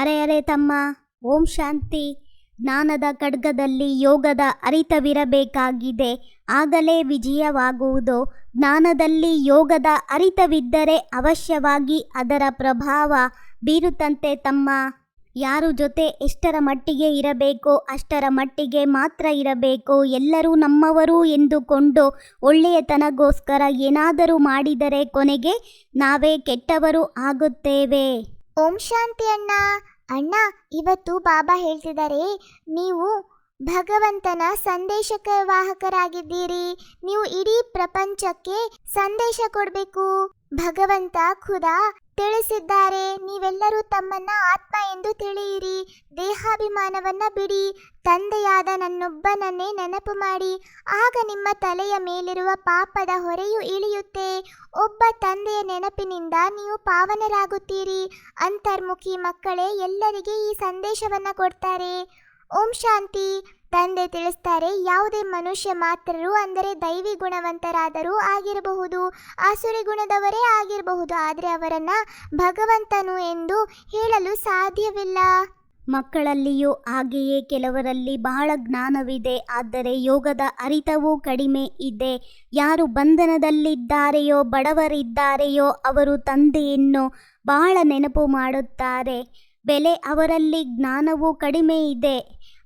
ಅರೆ ಅರೆ ತಮ್ಮ, ಓಂ ಶಾಂತಿ. ಜ್ಞಾನದ ಖಡ್ಗದಲ್ಲಿ ಯೋಗದ ಅರಿತವಿರಬೇಕಾಗಿದೆ. ಆಗಲೇ ವಿಜಯವಾಗುವುದು. ಜ್ಞಾನದಲ್ಲಿ ಯೋಗದ ಅರಿತವಿದ್ದರೆ ಅವಶ್ಯವಾಗಿ ಅದರ ಪ್ರಭಾವ ಬೀರುತ್ತಂತೆ ತಮ್ಮ. ಯಾರು ಜೊತೆ ಎಷ್ಟರ ಮಟ್ಟಿಗೆ ಇರಬೇಕೋ ಅಷ್ಟರ ಮಟ್ಟಿಗೆ ಮಾತ್ರ ಇರಬೇಕು ಎಲ್ಲರೂ ನಮ್ಮವರು ಎಂದುಕೊಂಡು ಒಳ್ಳೆಯತನಗೋಸ್ಕರ ಏನಾದರೂ ಮಾಡಿದರೆ ಕೊನೆಗೆ ನಾವೇ ಕೆಟ್ಟವರು ಆಗುತ್ತೇವೆ. ಓಂ ಶಾಂತಿ ಅಣ್ಣ. ಅಣ್ಣ, ಇವತ್ತು ಬಾಬಾ ಹೇಳ್ತಿದ್ದಾರೆ, ನೀವು ಭಗವಂತನ ಸಂದೇಶಕ ವಾಹಕರಾಗಿದ್ದೀರಿ. ನೀವು ಇಡೀ ಪ್ರಪಂಚಕ್ಕೆ ಸಂದೇಶ ಕೊಡಬೇಕು. ಭಗವಂತ ಖುದಾ ತಿಳಿಸಿದ್ದಾರೆ. ನೀವೆಲ್ಲರೂ ತಮ್ಮನ್ನ ಆತ್ಮ ಎಂದು ತಿಳಿಯಿರಿ. ದೇಹಾಭಿಮಾನವನ್ನ ಬಿಡಿ. ತಂದೆಯಾದ ನನ್ನೊಬ್ಬನನ್ನೇ ನೆನಪು ಮಾಡಿ. ಆಗ ನಿಮ್ಮ ತಲೆಯ ಮೇಲಿರುವ ಪಾಪದ ಹೊರೆಯು ಇಳಿಯುತ್ತೆ. ಒಬ್ಬ ತಂದೆಯ ನೆನಪಿನಿಂದ ನೀವು ಪಾವನರಾಗುತ್ತೀರಿ. ಅಂತರ್ಮುಖಿ ಮಕ್ಕಳೇ, ಎಲ್ಲರಿಗೆ ಈ ಸಂದೇಶವನ್ನ ಕೊಡ್ತಾರೆ. ಓಂ ಶಾಂತಿ. ತಂದೆ ತಿಳಿಸ್ತಾರೆ, ಯಾವುದೇ ಮನುಷ್ಯ ಮಾತ್ರರು ಅಂದರೆ ದೈವಿ ಗುಣವಂತರಾದರೂ ಆಗಿರಬಹುದು ಆಸುರಿ ಗುಣದವರೇ ಆಗಿರಬಹುದು, ಆದರೆ ಅವರನ್ನ ಭಗವಂತನು ಎಂದು ಹೇಳಲು ಸಾಧ್ಯವಿಲ್ಲ. ಮಕ್ಕಳಲ್ಲಿಯೂ ಹಾಗೆಯೇ ಕೆಲವರಲ್ಲಿ ಬಹಳ ಜ್ಞಾನವಿದೆ, ಆದರೆ ಯೋಗದ ಅರಿತವೂ ಕಡಿಮೆ ಇದೆ. ಯಾರು ಬಂಧನದಲ್ಲಿದ್ದಾರೆಯೋ, ಬಡವರಿದ್ದಾರೆಯೋ, ಅವರು ತಂದೆಯನ್ನು ಬಹಳ ನೆನಪು ಮಾಡುತ್ತಾರೆ. ಬೆಲೆ ಅವರಲ್ಲಿ ಜ್ಞಾನವೂ ಕಡಿಮೆ ಇದೆ.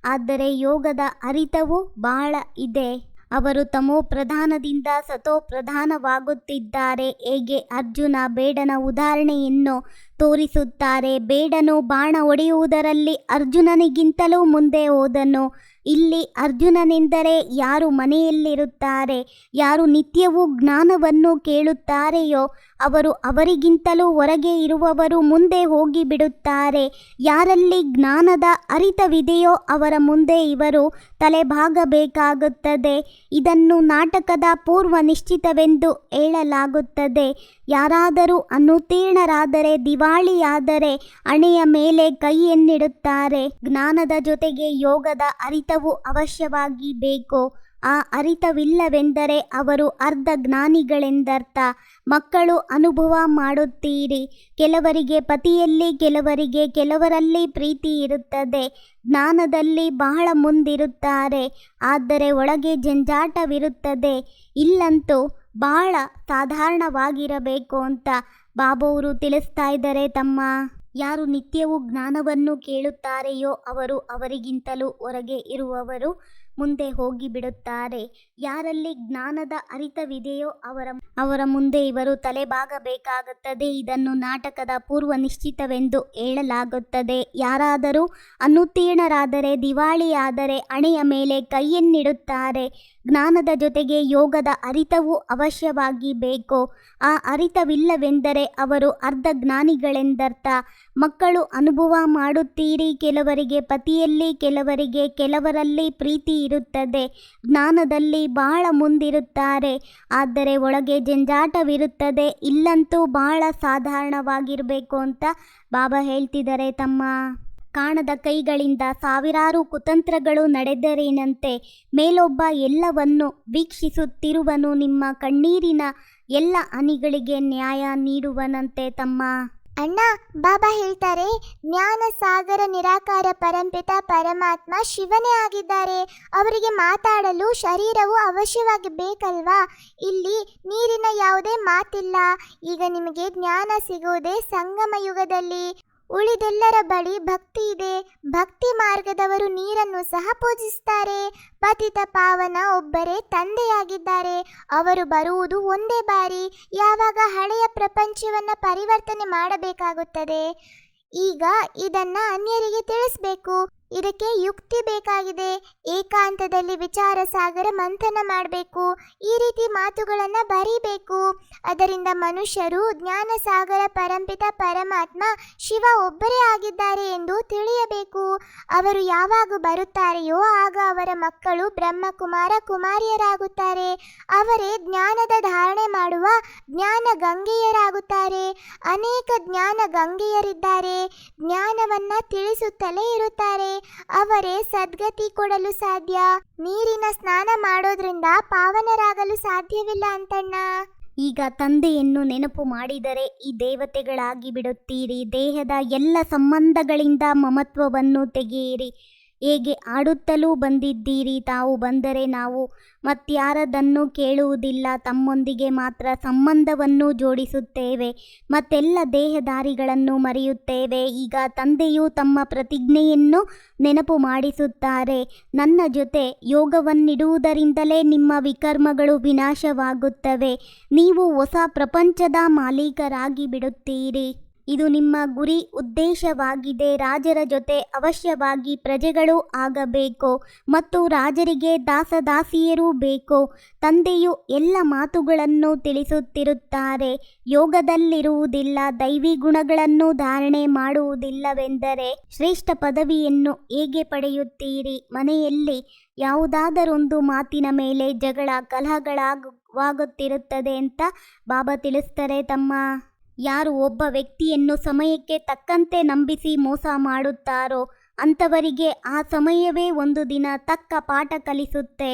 ಆದರೆ ಯೋಗದ ಅರಿತವು ಬಹಳ ಇದೆ. ಅವರು ತಮೋ ಪ್ರಧಾನದಿಂದ ಸತೋ ಪ್ರಧಾನವಾಗುತ್ತಿದ್ದಾರೆ. ಹೇಗೆ? ಅರ್ಜುನ ಬೇಡನ ಉದಾಹರಣೆಯನ್ನು ತೋರಿಸುತ್ತಾರೆ. ಬೇಡನು ಬಾಣ ಹೊಡೆಯುವುದರಲ್ಲಿ ಅರ್ಜುನನಿಗಿಂತಲೂ ಮುಂದೆ ಹೋದನು. ಇಲ್ಲಿ ಅರ್ಜುನನೆಂದರೆ ಯಾರು ಮನೆಯಲ್ಲಿರುತ್ತಾರೆ? ಯಾರು ನಿತ್ಯವೂ ಜ್ಞಾನವನ್ನು ಕೇಳುತ್ತಾರೆಯೋ? ಅವರು ಅವರಿಗಿಂತಲೂ ಹೊರಗೆ ಇರುವವರು ಮುಂದೆ ಹೋಗಿ ಬಿಡುತ್ತಾರೆ. ಯಾರಲ್ಲಿ ಜ್ಞಾನದ ಅರಿತವಿದೆಯೋ ಅವರ ಮುಂದೆ ಇವರು ತಲೆಬಾಗಬೇಕಾಗುತ್ತದೆ. ಇದನ್ನು ನಾಟಕದ ಪೂರ್ವ ನಿಶ್ಚಿತವೆಂದು ಹೇಳಲಾಗುತ್ತದೆ. ಯಾರಾದರೂ ಅನುತ್ತೀರ್ಣರಾದರೆ ದಿವಾಳಿಯಾದರೆ ಅಣೆಯ ಮೇಲೆ ಕೈಯನ್ನಿಡುತ್ತಾರೆ ಜ್ಞಾನದ ಜೊತೆಗೆ ಯೋಗದ ಅರಿತವು ಅವಶ್ಯವಾಗಿ ಬೇಕು ಆ ಅರಿತವಿಲ್ಲವೆಂದರೆ ಅವರು ಅರ್ಧ ಜ್ಞಾನಿಗಳೆಂದರ್ಥ. ಮಕ್ಕಳು ಅನುಭವ ಮಾಡುತ್ತೀರಿ. ಕೆಲವರಿಗೆ ಪತಿಯಲ್ಲಿ, ಕೆಲವರಿಗೆ ಕೆಲವರಲ್ಲಿ ಪ್ರೀತಿ ಇರುತ್ತದೆ. ಜ್ಞಾನದಲ್ಲಿ ಬಹಳ ಮುಂದಿರುತ್ತಾರೆ. ಆದರೆ ಒಳಗೆ ಜಂಜಾಟವಿರುತ್ತದೆ. ಇಲ್ಲಂತೂ ಬಹಳ ಸಾಧಾರಣವಾಗಿರಬೇಕು ಅಂತ ಬಾಬವರು ತಿಳಿಸ್ತಾ ಇದ್ದಾರೆ ತಮ್ಮ. ಯಾರು ನಿತ್ಯವೂ ಜ್ಞಾನವನ್ನು ಕೇಳುತ್ತಾರೆಯೋ ಅವರು ಅವರಿಗಿಂತಲೂ ಹೊರಗೆ ಇರುವವರು ಮುಂದೆ ಹೋಗಿ ಬಿಡುತ್ತಾರೆ ಯಾರಲ್ಲಿ ಜ್ಞಾನದ ಅರಿತವಿದೆಯೋ ಅವರ ಅವರ ಮುಂದೆ ಇವರು ತಲೆಬಾಗಬೇಕಾಗುತ್ತದೆ. ಇದನ್ನು ನಾಟಕದ ಪೂರ್ವ ನಿಶ್ಚಿತವೆಂದು ಹೇಳಲಾಗುತ್ತದೆ. ಯಾರಾದರೂ ಅನುತ್ತೀರ್ಣರಾದರೆ, ದಿವಾಳಿಯಾದರೆ ಹಣೆಯ ಮೇಲೆ ಕೈಯನ್ನಿಡುತ್ತಾರೆ. ಜ್ಞಾನದ ಜೊತೆಗೆ ಯೋಗದ ಅರಿತವು ಅವಶ್ಯವಾಗಿ ಬೇಕು ಆ ಅರಿತವಿಲ್ಲವೆಂದರೆ ಅವರು ಅರ್ಧ ಜ್ಞಾನಿಗಳೆಂದರ್ಥ. ಮಕ್ಕಳು ಅನುಭವ ಮಾಡುತ್ತೀರಿ, ಕೆಲವರಿಗೆ ಪತಿಯಲ್ಲಿ, ಕೆಲವರಿಗೆ ಕೆಲವರಲ್ಲಿ ಪ್ರೀತಿ ಇರುತ್ತದೆ. ಜ್ಞಾನದಲ್ಲಿ ಬಹಳ ಮುಂದಿರುತ್ತಾರೆ. ಆದರೆ ಒಳಗೆ ಜಂಜಾಟವಿರುತ್ತದೆ ಇಲ್ಲಂತೂ ಬಹಳ ಸಾಧಾರಣವಾಗಿರಬೇಕು ಅಂತ ಬಾಬಾ ಹೇಳ್ತಿದ್ದಾರೆ ತಮ್ಮ. ಕಾಣದ ಕೈಗಳಿಂದ ಸಾವಿರಾರು ಕುತಂತ್ರಗಳು ನಡೆದರೇನಂತೆ ಮೇಲೊಬ್ಬ ಎಲ್ಲವನ್ನು ವೀಕ್ಷಿಸುತ್ತಿರುವನು ನಿಮ್ಮ ಕಣ್ಣೀರಿನ ಎಲ್ಲ ಅನಿಗಳಿಗೆ ನ್ಯಾಯ ನೀಡುವನಂತೆ ತಮ್ಮ. ಅಣ್ಣ, ಬಾಬಾ ಹೇಳ್ತಾರೆ, ಜ್ಞಾನ, ಸಾಗರ, ನಿರಾಕಾರ, ಪರಂಪಿತ, ಪರಮಾತ್ಮ ಶಿವನೇ ಆಗಿದ್ದಾರೆ. ಅವರಿಗೆ ಮಾತಾಡಲು ಶರೀರವು ಅವಶ್ಯವಾಗಿ ಬೇಕಲ್ವಾ? ಇಲ್ಲಿ ನೀರಿನ ಯಾವುದೇ ಮಾತಿಲ್ಲ. ಈಗ ನಿಮಗೆ ಜ್ಞಾನ ಸಿಗುವುದೇ ಸಂಗಮ ಯುಗದಲ್ಲಿ. ಉಳಿದೆಲ್ಲರ ಬಳಿ ಭಕ್ತಿ ಇದೆ. ಭಕ್ತಿ ಮಾರ್ಗದವರು ನೀರನ್ನು ಸಹ ಪೂಜಿಸುತ್ತಾರೆ. ಪತಿತ ಪಾವನ ಒಬ್ಬರೇ ತಂದೆಯಾಗಿದ್ದಾರೆ. ಅವರು ಬರುವುದು ಒಂದೇ ಬಾರಿ. ಯಾವಾಗ ಹಳೆಯ ಪ್ರಪಂಚವನ್ನ ಪರಿವರ್ತನೆ ಮಾಡಬೇಕಾಗುತ್ತದೆ. ಈಗ ಇದನ್ನ ಅನ್ಯರಿಗೆ ತಿಳಿಸ್ಬೇಕು. ಇದಕ್ಕೆ ಯುಕ್ತಿ ಬೇಕಾಗಿದೆ. ಏಕಾಂತದಲ್ಲಿ ವಿಚಾರ ಸಾಗರ ಮಂಥನ ಮಾಡಬೇಕು. ಈ ರೀತಿ ಮಾತುಗಳನ್ನು ಬರೀಬೇಕು. ಅದರಿಂದ ಮನುಷ್ಯರು ಜ್ಞಾನ ಸಾಗರ ಪರಂಪಿತ ಪರಮಾತ್ಮ ಶಿವ ಒಬ್ಬರೇ ಆಗಿದ್ದಾರೆ ಎಂದು ತಿಳಿಯಬೇಕು. ಅವರು ಯಾವಾಗ ಬರುತ್ತಾರೆಯೋ ಆಗ ಅವರ ಮಕ್ಕಳು ಬ್ರಹ್ಮಕುಮಾರ ಕುಮಾರಿಯರಾಗುತ್ತಾರೆ. ಅವರೇ ಜ್ಞಾನದ ಧಾರಣೆ ಮಾಡುವ ಜ್ಞಾನ ಗಂಗೆಯರಾಗುತ್ತಾರೆ. ಅನೇಕ ಜ್ಞಾನ ಗಂಗೆಯರಿದ್ದಾರೆ. ಜ್ಞಾನವನ್ನ ತಿಳಿಸುತ್ತಲೇ ಇರುತ್ತಾರೆ. ಅವರೇ ಸದ್ಗತಿ ಕೊಡಲು ಸಾಧ್ಯ. ನೀರಿನ ಸ್ನಾನ ಮಾಡೋದ್ರಿಂದ ಪಾವನರಾಗಲು ಸಾಧ್ಯವಿಲ್ಲ ಅಂತಣ್ಣ. ಈಗ ತಂದೆಯನ್ನು ನೆನಪು ಮಾಡಿದರೆ ಈ ದೇವತೆಗಳಾಗಿ ಬಿಡುತ್ತೀರಿ. ದೇಹದ ಎಲ್ಲ ಸಂಬಂಧಗಳಿಂದ ಮಮತ್ವವನ್ನು ತೆಗೆಯಿರಿ. ಹೇಗೆ ಆಡುತ್ತಲೂ ಬಂದಿದ್ದೀರಿ? ತಾವು ಬಂದರೆ ನಾವು ಮತ್ಯಾರದನ್ನು ಕೇಳುವುದಿಲ್ಲ. ತಮ್ಮೊಂದಿಗೆ ಮಾತ್ರ ಸಂಬಂಧವನ್ನು ಜೋಡಿಸುತ್ತೇವೆ. ಮತ್ತೆಲ್ಲ ದೇಹದಾರಿಗಳನ್ನು ಮರೆಯುತ್ತೇವೆ. ಈಗ ತಂದೆಯು ತಮ್ಮ ಪ್ರತಿಜ್ಞೆಯನ್ನು ನೆನಪು ಮಾಡಿಸುತ್ತಾರೆ. ನನ್ನ ಜೊತೆ ಯೋಗವನ್ನಿಡುವುದರಿಂದಲೇ ನಿಮ್ಮ ವಿಕರ್ಮಗಳು ವಿನಾಶವಾಗುತ್ತವೆ. ನೀವು ಹೊಸ ಪ್ರಪಂಚದ ಮಾಲೀಕರಾಗಿ ಬಿಡುತ್ತೀರಿ ಇದು ನಿಮ್ಮ ಗುರಿ ಉದ್ದೇಶವಾಗಿದೆ. ರಾಜರ ಜೊತೆ ಅವಶ್ಯವಾಗಿ ಪ್ರಜೆಗಳು ಆಗಬೇಕು ಮತ್ತು ರಾಜರಿಗೆ ದಾಸದಾಸಿಯರೂ ಬೇಕು. ತಂದೆಯು ಎಲ್ಲ ಮಾತುಗಳನ್ನು ತಿಳಿಸುತ್ತಿರುತ್ತಾರೆ. ಯೋಗದಲ್ಲಿರುವುದಿಲ್ಲ, ದೈವಿ ಗುಣಗಳನ್ನು ಧಾರಣೆ ಮಾಡುವುದಿಲ್ಲವೆಂದರೆ ಶ್ರೇಷ್ಠ ಪದವಿಯನ್ನು ಹೇಗೆ ಪಡೆಯುತ್ತೀರಿ? ಮನೆಯಲ್ಲಿ ಯಾವುದಾದರೊಂದು ಮಾತಿನ ಮೇಲೆ ಜಗಳ, ಕಲಹಗಳಾಗುವಾಗುತ್ತಿರುತ್ತದೆ ಅಂತ ಬಾಬಾ ತಿಳಿಸ್ತಾರೆ ತಮ್ಮ ಯಾರು ಒಬ್ಬ ವ್ಯಕ್ತಿಯನ್ನು ಸಮಯಕ್ಕೆ ತಕ್ಕಂತೆ ನಂಬಿಸಿ ಮೋಸ ಮಾಡುತ್ತಾರೋ ಅಂಥವರಿಗೆ ಆ ಸಮಯವೇ ಒಂದು ದಿನ ತಕ್ಕ ಪಾಠ ಕಲಿಸುತ್ತೆ.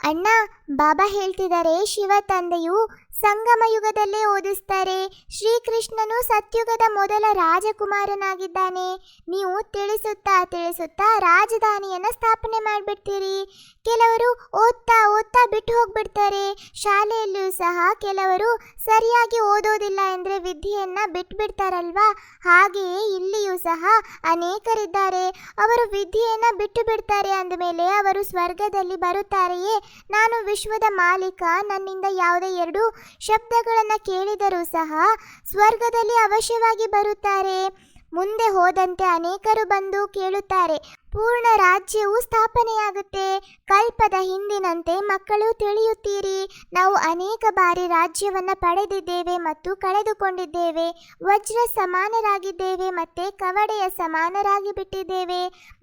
ಅಣ್ಣ, ಬಾಬಾ ಹೇಳ್ತಿದ್ದಾರೆ ಶಿವ ತಂದೆಯು ಸಂಗಮ ಯುಗದಲ್ಲೇ ಓದಿಸ್ತಾರೆ. ಶ್ರೀಕೃಷ್ಣನು ಸತ್ಯುಗದ ಮೊದಲ ರಾಜಕುಮಾರನಾಗಿದ್ದಾನೆ. ನೀವು ತಿಳಿಸುತ್ತಾ ತಿಳಿಸುತ್ತಾ ರಾಜಧಾನಿಯನ್ನು ಸ್ಥಾಪನೆ ಮಾಡಿಬಿಡ್ತೀರಿ. ಕೆಲವರು ಓದ್ತಾ ಓದ್ತಾ ಬಿಟ್ಟು ಹೋಗ್ಬಿಡ್ತಾರೆ. ಶಾಲೆಯಲ್ಲಿಯೂ ಸಹ ಕೆಲವರು ಸರಿಯಾಗಿ ಓದೋದಿಲ್ಲ ಎಂದರೆ ವಿದ್ಯೆಯನ್ನು ಬಿಟ್ಟುಬಿಡ್ತಾರಲ್ವಾ ಹಾಗೆಯೇ ಇಲ್ಲಿಯೂ ಸಹ ಅನೇಕರಿದ್ದಾರೆ. ಅವರು ವಿದ್ಯೆಯನ್ನು ಬಿಟ್ಟು ಬಿಡ್ತಾರೆ ಅಂದಮೇಲೆ ಅವರು ಸ್ವರ್ಗದಲ್ಲಿ ಬರುತ್ತಾರೆಯೇ? ನಾನು ವಿಶ್ವದ ಮಾಲೀಕ. ನನ್ನಿಂದ ಯಾವುದೇ ಎರಡು ಶಬ್ದಗಳನ್ನು ಕೇಳಿದರೂ ಸಹ ಸ್ವರ್ಗದಲ್ಲಿ ಅವಶ್ಯವಾಗಿ ಬರುತ್ತಾರೆ. ಮುಂದೆ ಹೋದಂತೆ ಅನೇಕರು ಬಂದು ಕೇಳುತ್ತಾರೆ, ಪೂರ್ಣ ರಾಜ್ಯವು ಸ್ಥಾಪನೆಯಾಗುತ್ತೆ, ಕಲ್ಪದ ಹಿಂದಿನಂತೆ ಮಕ್ಕಳು ತಿಳಿಯುತ್ತೀರಿ. ನಾವು ಅನೇಕ ಬಾರಿ ರಾಜ್ಯವನ್ನು ಪಡೆದಿದ್ದೇವೆ ಮತ್ತು ಕಳೆದುಕೊಂಡಿದ್ದೇವೆ, ವಜ್ರ ಸಮಾನರಾಗಿದ್ದೇವೆ ಮತ್ತೆ ಕವಡೆಯ ಸಮಾನರಾಗಿ ಬಿಟ್ಟಿದ್ದೇವೆ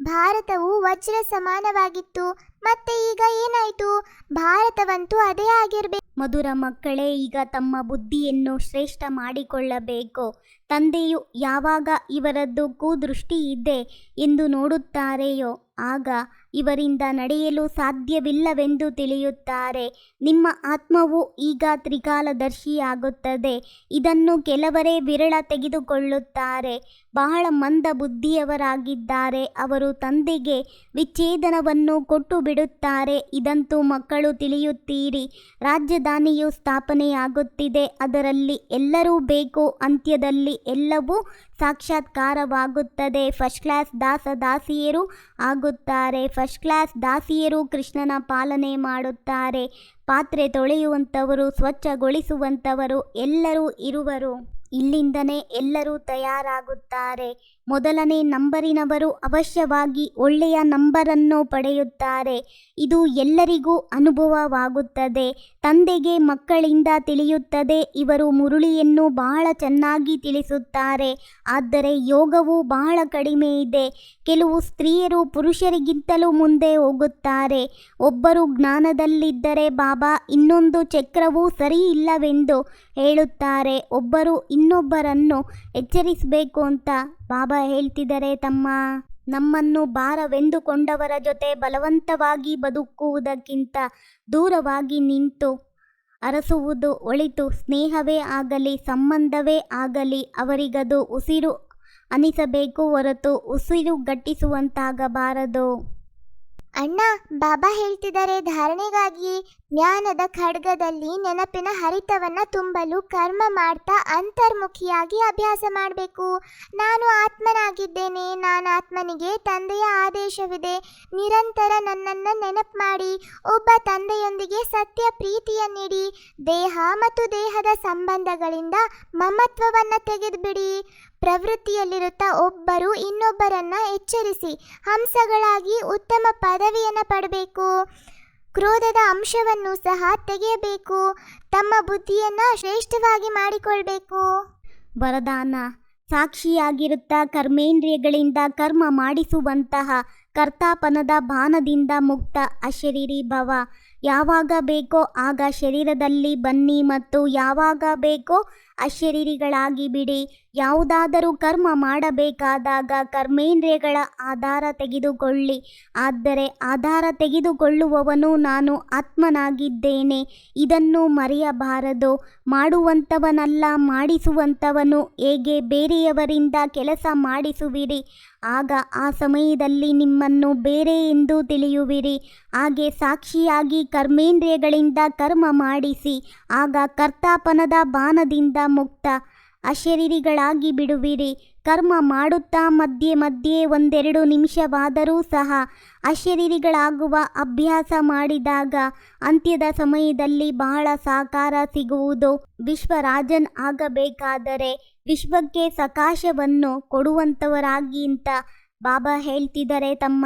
ಭಾರತವು ವಜ್ರ ಸಮಾನವಾಗಿತ್ತು ಮತ್ತೆ ಈಗ ಏನಾಯಿತು? ಭಾರತವಂತೂ ಅದೇ ಆಗಿರ್ಬೇಕು. ಮಧುರ ಮಕ್ಕಳೇ, ಈಗ ತಮ್ಮ ಬುದ್ಧಿಯನ್ನು ಶ್ರೇಷ್ಠ ಮಾಡಿಕೊಳ್ಳಬೇಕು. ತಂದೆಯು ಯಾವಾಗ ಇವರದ್ದು ಕುದೃಷ್ಟಿ ಇದೆ ಎಂದು ನೋಡುತ್ತಾರೆಯೋ? ಆಗ ಇವರಿಂದ ನಡೆಯಲು ಸಾಧ್ಯವಿಲ್ಲವೆಂದು ತಿಳಿಯುತ್ತಾರೆ. ನಿಮ್ಮ ಆತ್ಮವು ಈಗ ತ್ರಿಕಾಲದರ್ಶಿಯಾಗುತ್ತದೆ. ಇದನ್ನು ಕೆಲವರೇ ವಿರಳ ತೆಗೆದುಕೊಳ್ಳುತ್ತಾರೆ. ಬಹಳ ಮಂದ ಬುದ್ಧಿಯವರಾಗಿದ್ದಾರೆ. ಅವರು ತಂದೆಗೆ ವಿಚ್ಛೇದನವನ್ನು ಕೊಟ್ಟು ಬಿಡುತ್ತಾರೆ ಇದಂತೂ ಮಕ್ಕಳು ತಿಳಿಯುತ್ತೀರಿ. ರಾಜಧಾನಿಯು ಸ್ಥಾಪನೆಯಾಗುತ್ತಿದೆ. ಅದರಲ್ಲಿ ಎಲ್ಲರೂ ಬೇಕು. ಅಂತ್ಯದಲ್ಲಿ ಎಲ್ಲವೂ ಸಾಕ್ಷಾತ್ಕಾರವಾಗುತ್ತದೆ. ಫಸ್ಟ್ ಕ್ಲಾಸ್ ದಾಸ ದಾಸಿಯರು ಆಗುತ್ತಾರೆ. ಫಸ್ಟ್ ಕ್ಲಾಸ್ ದಾಸಿಯರು ಕೃಷ್ಣನ ಪಾಲನೆ ಮಾಡುತ್ತಾರೆ. ಪಾತ್ರೆ ತೊಳೆಯುವಂಥವರು, ಸ್ವಚ್ಛಗೊಳಿಸುವಂಥವರು ಎಲ್ಲರೂ ಇರುವರು. ಇಲ್ಲಿಂದನೇ ಎಲ್ಲರೂ ತಯಾರಾಗುತ್ತಾರೆ. ಮೊದಲನೇ ನಂಬರಿನವರು ಅವಶ್ಯವಾಗಿ ಒಳ್ಳೆಯ ನಂಬರನ್ನು ಪಡೆಯುತ್ತಾರೆ. ಇದು ಎಲ್ಲರಿಗೂ ಅನುಭವವಾಗುತ್ತದೆ. ತಂದೆಗೆ ಮಕ್ಕಳಿಂದ ತಿಳಿಯುತ್ತದೆ. ಇವರು ಮುರುಳಿಯನ್ನು ಬಹಳ ಚೆನ್ನಾಗಿ ತಿಳಿಸುತ್ತಾರೆ. ಆದರೆ ಯೋಗವು ಬಹಳ ಕಡಿಮೆ ಇದೆ. ಕೆಲವು ಸ್ತ್ರೀಯರು ಪುರುಷರಿಗಿಂತಲೂ ಮುಂದೆ ಹೋಗುತ್ತಾರೆ. ಒಬ್ಬರು ಜ್ಞಾನದಲ್ಲಿದ್ದರೆ, ಬಾಬಾ, ಇನ್ನೊಂದು ಚಕ್ರವೂ ಸರಿ ಇಲ್ಲವೆಂದು ಹೇಳುತ್ತಾರೆ. ಒಬ್ಬರು ಇನ್ನೊಬ್ಬರನ್ನು ಎಚ್ಚರಿಸಬೇಕು ಅಂತ ಬಾಬಾ ಹೇಳ್ತಿದ್ದಾರೆ ತಮ್ಮ. ನಮ್ಮನ್ನು ಭಾರವೆಂದುಕೊಂಡವರ ಜೊತೆ ಬಲವಂತವಾಗಿ ಬದುಕುವುದಕ್ಕಿಂತ ದೂರವಾಗಿ ನಿಂತು ಅರಸುವುದು ಒಳಿತು. ಸ್ನೇಹವೇ ಆಗಲಿ, ಸಂಬಂಧವೇ ಆಗಲಿ ಅವರಿಗದು ಉಸಿರು ಅನಿಸಬೇಕು ಹೊರತು ಉಸಿರು ಗಟ್ಟಿಸುವಂತಾಗಬಾರದು. ಅಣ್ಣ, ಬಾಬಾ ಹೇಳ್ತಿದ್ದಾರೆ ಧಾರಣೆಗಾಗಿ ಜ್ಞಾನದ ಖಡ್ಗದಲ್ಲಿ ನೆನಪಿನ ಹರಿತವನ್ನ ತುಂಬಲು ಕರ್ಮ ಮಾಡ್ತಾ ಅಂತರ್ಮುಖಿಯಾಗಿ ಅಭ್ಯಾಸ ಮಾಡಬೇಕು. ನಾನು ಆತ್ಮನಾಗಿದ್ದೇನೆ, ನಾನು ಆತ್ಮನಿಗೆ ತಂದೆಯ ಆದೇಶವಿದೆ. ನಿರಂತರ ನನ್ನನ್ನು ನೆನಪು ಮಾಡಿ, ಒಬ್ಬ ತಂದೆಯೊಂದಿಗೆ ಸತ್ಯ ಪ್ರೀತಿಯನ್ನಿಡಿ ದೇಹ ಮತ್ತು ದೇಹದ ಸಂಬಂಧಗಳಿಂದ ಮಮತ್ವವನ್ನು ತೆಗೆದುಬಿಡಿ. ಪ್ರವೃತ್ತಿಯಲ್ಲಿರುತ್ತಾ ಒಬ್ಬರು ಇನ್ನೊಬ್ಬರನ್ನ ಎಚ್ಚರಿಸಿ, ಹಂಸಗಳಾಗಿ ಉತ್ತಮ ಪದವಿಯನ್ನು ಪಡಬೇಕು. ಕ್ರೋಧದ ಅಂಶವನ್ನು ಸಹ ತೆಗೆಯಬೇಕು. ತಮ್ಮ ಬುದ್ಧಿಯನ್ನು ಶ್ರೇಷ್ಠವಾಗಿ ಮಾಡಿಕೊಳ್ಬೇಕು. ವರದಾನ. ಸಾಕ್ಷಿಯಾಗಿರುತ್ತಾ ಕರ್ಮೇಂದ್ರಿಯಗಳಿಂದ ಕರ್ಮ ಮಾಡಿಸುವಂತಹ ಕರ್ತಾಪನದ ಬಾಣದಿಂದ ಮುಕ್ತ ಅಶರೀರಿ ಭವ. ಯಾವಾಗ ಬೇಕೋ ಆಗ ಶರೀರದಲ್ಲಿ ಬನ್ನಿ ಮತ್ತು ಯಾವಾಗ ಬೇಕೋ ಅಶರೀರಿಗಳಾಗಿ ಬಿಡಿ. ಯಾವುದಾದರೂ ಕರ್ಮ ಮಾಡಬೇಕಾದಾಗ ಕರ್ಮೇಂದ್ರಿಯಗಳ ಆಧಾರ ತೆಗೆದುಕೊಳ್ಳಿ. ಆದರೆ ಆಧಾರ ತೆಗೆದುಕೊಳ್ಳುವವನು ನಾನು ಆತ್ಮನಾಗಿದ್ದೇನೆ. ಇದನ್ನು ಮರೆಯಬಾರದು. ಮಾಡುವಂಥವನಲ್ಲ, ಮಾಡಿಸುವಂಥವನು ಹೇಗೆ ಬೇರೆಯವರಿಂದ ಕೆಲಸ ಮಾಡಿಸುವಿರಿ? ಆಗ ಆ ಸಮಯದಲ್ಲಿ ನಿಮ್ಮನ್ನು ಬೇರೆ ಎಂದು ತಿಳಿಯುವಿರಿ. ಹಾಗೆ ಸಾಕ್ಷಿಯಾಗಿ ಕರ್ಮೇಂದ್ರಿಯಗಳಿಂದ ಕರ್ಮ ಮಾಡಿಸಿ, ಆಗ ಕರ್ತಾಪನದ ಬಾನದಿಂದ ಮುಕ್ತ ಅಶರೀರಿಗಳಾಗಿ ಬಿಡುವಿರಿ. ಕರ್ಮ ಮಾಡುತ್ತಾ ಮಧ್ಯೆ ಮಧ್ಯೆ ಒಂದೆರಡು ನಿಮಿಷವಾದರೂ ಸಹ ಅಶರೀರಿಗಳಾಗುವ ಅಭ್ಯಾಸ ಮಾಡಿದಾಗ ಅಂತ್ಯದ ಸಮಯದಲ್ಲಿ ಬಹಳ ಸಾಕಾರ ಸಿಗುವುದು. ವಿಶ್ವರಾಜನ್ ಆಗಬೇಕಾದರೆ ವಿಶ್ವಕ್ಕೆ ಸಕಾಶವನ್ನು ಕೊಡುವಂಥವರಾಗಿ ಅಂತ ಬಾಬಾ ಹೇಳ್ತಿದ್ದಾರೆ ತಮ್ಮ.